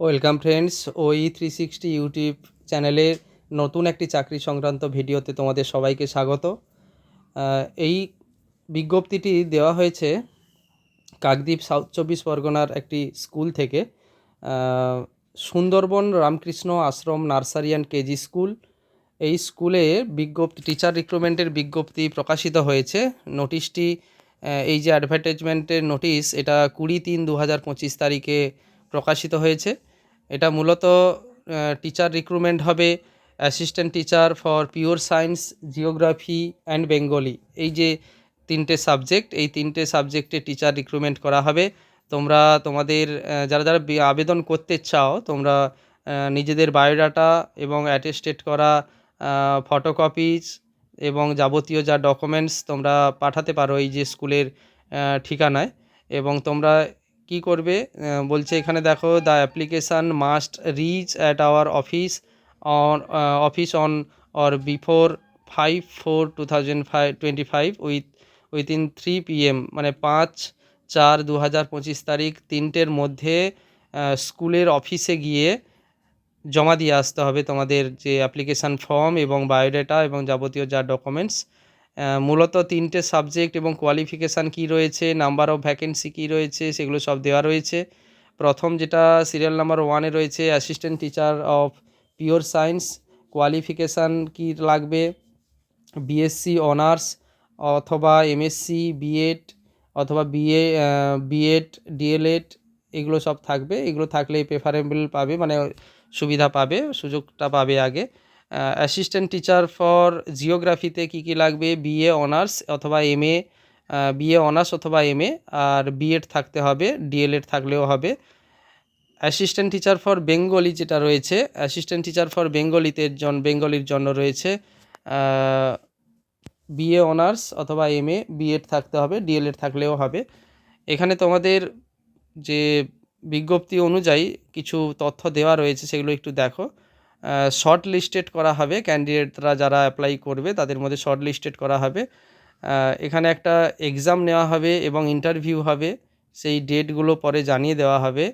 Welcome friends, ওই three sixty YouTube চ্যানেলের নতুন একটি চাকরি সংক্রান্ত ভিডিওতে তোমাদের সবাইকে স্বাগত। এই বিজ্ঞপ্তিটি দেওয়া হয়েছে কাকদ্বীপ সাউথ চব্বিশ পরগনার একটি স্কুল থেকে। Sundarban Ramakrishna Ashram nursery and KG school. এই স্কুলে বিজ্ঞপ্তি, টিচার রিক্রুটমেন্টের বিজ্ঞপ্তি প্রকাশিত হয়েছে। নোটিশটি এই যে অ্যাডভার্টাইজমেন্টের নোটিশ এটা কুড়ি তিন দু হাজার পঁচিশ তারিখে প্রকাশিত হয়েছে। এটা মূলত টিচার রিক্রুটমেন্ট হবে assistant teacher for pure science geography and Bengali এই যে তিনটে সাবজেক্ট এই তিনটে সাবজেক্টে টিচার রিক্রুটমেন্ট করা হবে। তোমরা, তোমাদের যারা যারা আবেদন করতে চাও, তোমরা নিজেদের বায়োডাটা এবং অ্যাটেস্টেড করা ফটোকপিজ এবং যাবতীয় যা ডকুমেন্টস তোমরা পাঠাতে পারো এই যে স্কুলের ঠিকানায়। এবং তোমরা কি করবে? বলছে এখানে দেখো the application must reach at our office on office on or before five four two thousand five twenty five with within three PM মানে পাঁচ চার দু হাজার পঁচিশ তারিখ তিনটের মধ্যে স্কুলের অফিসে গিয়ে জমা দিয়ে আসতে হবে তোমাদের যে অ্যাপ্লিকেশান ফর্ম এবং বায়োডাটা এবং যাবতীয় যা ডকুমেন্টস মূলত তিনটে সাবজেক্ট এবং কোয়ালিফিকেশান কী রয়েছে নাম্বার অফ ভ্যাকেন্সি কী রয়েছে, সেগুলো সব দেওয়া রয়েছে। প্রথম যেটা সিরিয়াল নাম্বার ওয়ানে রয়েছে assistant teacher of pure science qualification কী লাগবে? বিএসসি অনার্স অথবা এমএসসি বিএড অথবা বিএ বিএড ডিএলএড এগুলো সব থাকবে। এগুলো থাকলে প্রেফারেবল পাবে মানে সুবিধা পাবে, সুযোগটা পাবে আগে। অ্যাসিস্ট্যান্ট টিচার ফর জিওগ্রাফিতে কী কী লাগবে? বিএ অনার্স অথবা এম এমএ বিএ অনার্স অথবা এমএ আর বিএড থাকতে হবে ডিএলএড থাকলেও হবে। অ্যাসিস্ট্যান্ট টিচার ফর বেঙ্গলি যেটা রয়েছে অ্যাসিস্ট্যান্ট টিচার ফর বেঙ্গলিতে জন বেঙ্গলির জন্য রয়েছে বিএ অনার্স অথবা এম এমএ বিএড থাকতে হবে ডিএলএড থাকলেও হবে। এখানে তোমাদের যে বিজ্ঞপ্তি অনুযায়ী কিছু তথ্য দেওয়া রয়েছে, সেগুলো একটু দেখো। শর্ট লিস্টেড করা হবে। ক্যান্ডিডেটরা যারা অ্যাপ্লাই করবে, তাদের মধ্যে শর্ট লিস্টেড করা হবে। এখানে একটা এক্সাম নেওয়া হবে এবং ইন্টারভিউ হবে। সেই ডেটগুলো পরে জানিয়ে দেওয়া হবে।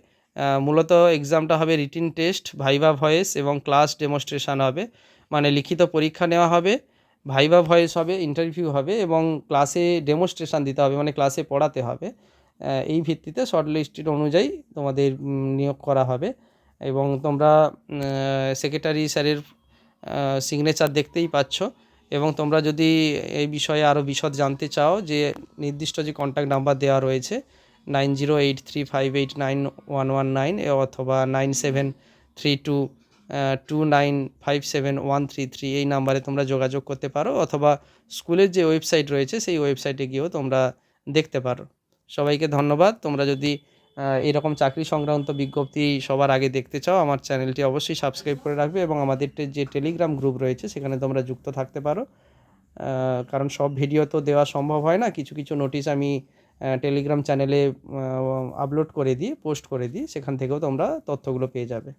মূলত এক্সামটা হবে রিটিন টেস্ট ভাইভা ভয়েস এবং ক্লাস ডেমনস্ট্রেশন হবে। মানে লিখিত পরীক্ষা নেওয়া হবে ভাইভা ভয়েস হবে ইন্টারভিউ হবে এবং ক্লাসে ডেমনস্ট্রেশন দিতে হবে মানে ক্লাসে পড়াতে হবে। এই ভিত্তিতে শর্ট লিস্টেড অনুযায়ী তোমাদের নিয়োগ করা হবে। এবং তোমরা সেক্রেটারি স্যারের সিগনেচার দেখতেই পাচ্ছ। এবং তোমরা যদি এই বিষয়ে আরও বিশদ জানতে চাও, যে নির্দিষ্ট যে কন্ট্যাক্ট নাম্বার দেওয়া রয়েছে nine zero eight three five eight nine one one nine অথবা nine seven three two two nine five seven one three three এই নাম্বারে তোমরা যোগাযোগ করতে পারো, অথবা স্কুলের যে ওয়েবসাইট রয়েছে, সেই ওয়েবসাইটে গিয়েও তোমরা দেখতে পারো। সবাইকে ধন্যবাদ। তোমরা যদি এরকম চাকরি সংক্রান্ত বিজ্ঞপ্তি সবার আগে দেখতে চাও, আমার চ্যানেলটি অবশ্যই সাবস্ক্রাইব করে রাখবে এবং আমাদের যে টেলিগ্রাম গ্রুপ রয়েছে, সেখানে তোমরা যুক্ত থাকতে পারো। কারণ সব ভিডিও তো দেওয়া সম্ভব হয় না, কিছু কিছু নোটিশ আমি টেলিগ্রাম চ্যানেলে আপলোড করে দিই পোস্ট করে দিই, সেখান থেকেও তোমরা তথ্যগুলো পেয়ে যাবে।